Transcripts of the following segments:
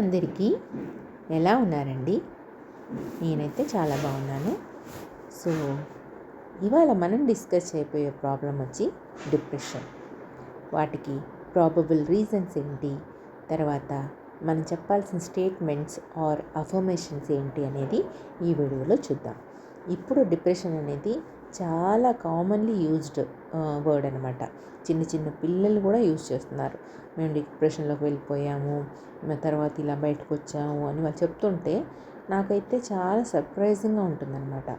అందరికీ ఎలా ఉన్నారండి? నేనైతే చాలా బాగున్నాను. సో ఇవాళ మనం డిస్కస్ చేయబోయే ప్రాబ్లం వచ్చి డిప్రెషన్. వాటికి ప్రాబబుల్ రీజన్స్ ఏంటి? తర్వాత మనం చెప్పాల్సిన స్టేట్మెంట్స్ ఆర్ అఫర్మేషన్స్ ఏంటి అనేది ఈ వీడియోలో చూద్దాం. ఇప్పుడు డిప్రెషన్ అనేది చాలా కామన్లీ యూజ్డ్ వర్డ్ అనమాట చిన్న చిన్న పిల్లలు కూడా యూజ్ చేస్తున్నారు. మేము డిప్రెషన్లోకి వెళ్ళిపోయాము తర్వాత ఇలా బయటకు వచ్చాము అని వాళ్ళు చెప్తుంటే నాకైతే చాలా సర్ప్రైజింగ్గా ఉంటుందన్నమాట.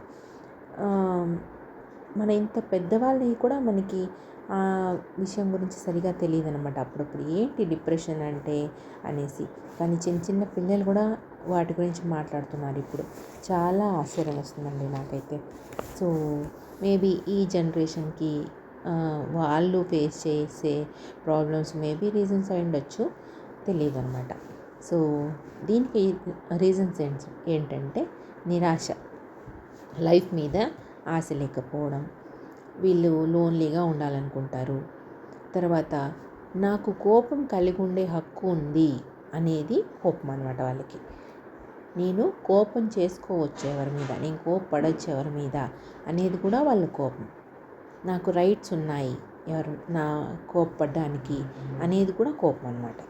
మన ఇంత పెద్దవాళ్ళని కూడా మనకి ఆ విషయం గురించి సరిగా తెలియదు అనమాట అప్పుడప్పుడు ఏంటి డిప్రెషన్ అంటే అనేసి. కానీ చిన్న చిన్న పిల్లలు కూడా వాటి గురించి మాట్లాడుతున్నారు ఇప్పుడు. చాలా ఆశ్చర్యం వస్తుందండి నాకైతే. సో మేబీ ఈ జనరేషన్కి వాళ్ళు ఫేస్ చేసే ప్రాబ్లమ్స్ మేబీ రీజన్స్ అయి ఉండొచ్చు తెలియదు అనమాట సో దీనికి రీజన్స్ ఏంటంటే నిరాశ. లైఫ్ మీద ఆశ లేకపోవడం వీళ్ళు లోన్లీగా ఉండాలనుకుంటారు. తర్వాత నాకు కోపం కలిగి ఉండే హక్కు ఉంది అనేది కోపం అనమాట వాళ్ళకి. నేను కోపం చేసుకోవచ్చు ఎవరి మీద నేను కోపపడవచ్చు ఎవరి మీద అనేది కూడా వాళ్ళ కోపం. నాకు రైట్స్ ఉన్నాయి ఎవరు నా కోపపడడానికి అనేది కూడా కోపం అనమాట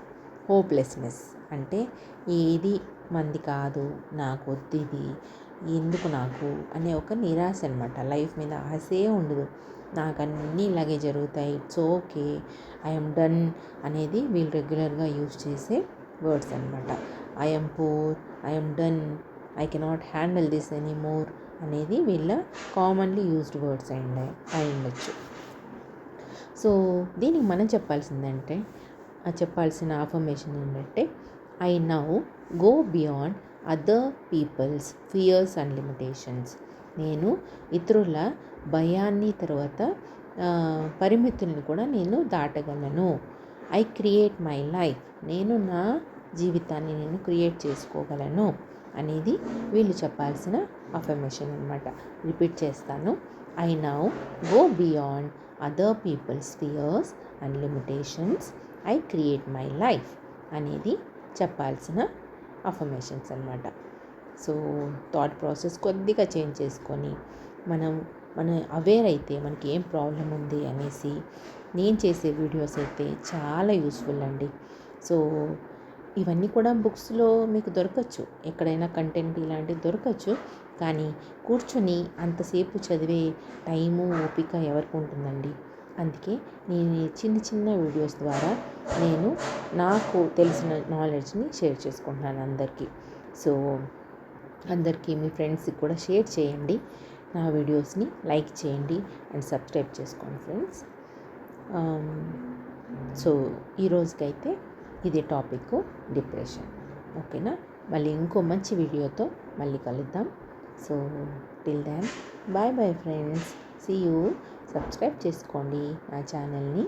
హోప్లెస్నెస్ అంటే ఏది మంది కాదు నాకు వద్దు ఇది ఎందుకు నాకు? అనే ఒక నిరాశ అనమాట లైఫ్ మీద ఆశే ఉండదు. నాకు అన్నీ ఇలాగే జరుగుతాయి. It's okay. ఐఎమ్ డన్ అనేది వీళ్ళు రెగ్యులర్గా యూజ్ చేసే వర్డ్స్ అనమాట I'm poor I'm done I cannot handle this any more అనేది వీళ్ళ కామన్లీ యూజ్డ్ వర్డ్స్ అయి అయి ఉండొచ్చు సో దీనికి మనం చెప్పాల్సిందంటే చెప్పాల్సిన ఆఫర్మేషన్ ఏంటంటే I now go beyond other people's fears and limitations నేను ఇతరుల భయాన్ని తర్వాత పరిమితుల్ని కూడా నేను దాటగలను. ఐ క్రియేట్ మై లైఫ్ నేను నా జీవితాన్ని నేను క్రియేట్ చేసుకోగలను అనేది వీళ్ళు చెప్పాల్సిన అఫర్మేషన్ అనమాట రిపీట్ చేస్తాను. I now go beyond other people's fears and limitations I create my life అనేది చెప్పాల్సిన అఫర్మేషన్స్ అనమాట సో థాట్ ప్రాసెస్ కొద్దిగా చేంజ్ చేసుకొని మనం మనం అవేర్ అయితే మనకి ఏం ప్రాబ్లం ఉంది అనేసి నేను చేసే వీడియోస్ అయితే చాలా యూస్ఫుల్ అండి. సో ఇవన్నీ కూడా బుక్స్లో మీకు దొరకచ్చు. ఎక్కడైనా కంటెంట్ ఇలాంటివి దొరకచ్చు. కానీ కూర్చొని అంతసేపు చదివే టైము ఓపిక ఎవరికి ఉంటుందండి? అందుకే నేను చిన్న చిన్న వీడియోస్ ద్వారా నేను నాకు తెలిసిన నాలెడ్జ్ని షేర్ చేసుకుంటున్నాను అందరికీ. సో అందరికీ మీ ఫ్రెండ్స్కి కూడా షేర్ చేయండి. నా వీడియోస్ని లైక్ చేయండి అండ్ సబ్స్క్రైబ్ చేసుకోండి ఫ్రెండ్స్ um, సో ఈ రోజుకైతే ఇది టాపిక్ డిప్రెషన్ ఓకేనా? మళ్ళీ ఇంకో మంచి వీడియోతో మళ్ళీ కలుద్దాం. So till then bye bye friends see you subscribe చేసుకోండి నా ఛానల్ని.